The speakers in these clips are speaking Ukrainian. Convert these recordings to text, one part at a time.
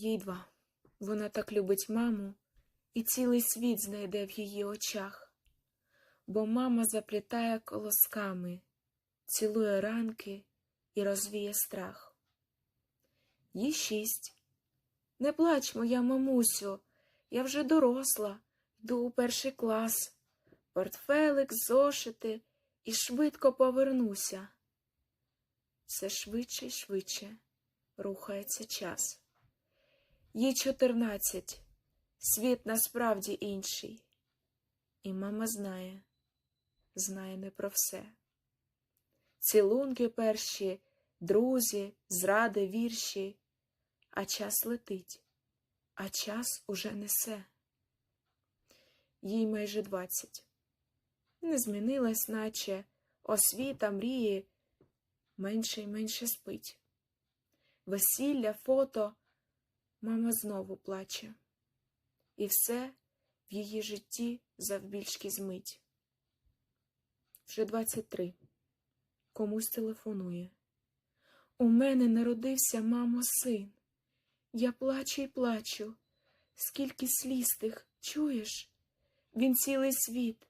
Їй два. Вона так любить маму, і цілий світ знайде в її очах, бо мама заплітає колосками, цілує ранки і розвіє страх. Їй шість. Не плач, моя мамусю, я вже доросла, йду у перший клас, портфелик, зошити і швидко повернуся. Все швидше й швидше рухається час. Їй чотирнадцять, світ насправді інший. І мама знає, знає не про все. Цілунки перші, друзі, зради, вірші, а час летить, а час уже несе. Їй майже двадцять. Не змінилась, наче освіта, мрії, менше й менше спить. Весілля, фото, мама знову плаче, і все в її житті завбільшки змить. Вже двадцять три. Комусь телефонує. У мене народився, мамо, син. Я плачу й плачу. Скільки сліз тих, чуєш? Він цілий світ,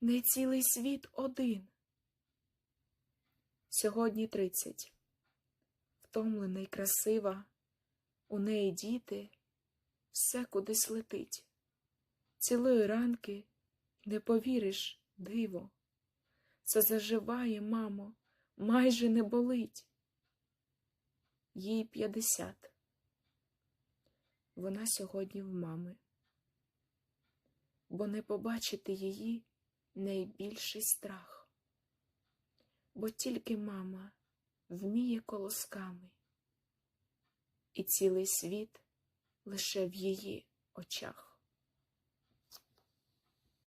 не цілий світ один. Сьогодні тридцять. Втомлена й красива, у неї діти, все кудись летить. Цілої ранки не повіриш, диво. Це заживає, мамо, майже не болить. Їй п'ятдесят. Вона сьогодні в мами, бо не побачити її найбільший страх, бо тільки мама вміє колосками, і цілий світ лише в її очах.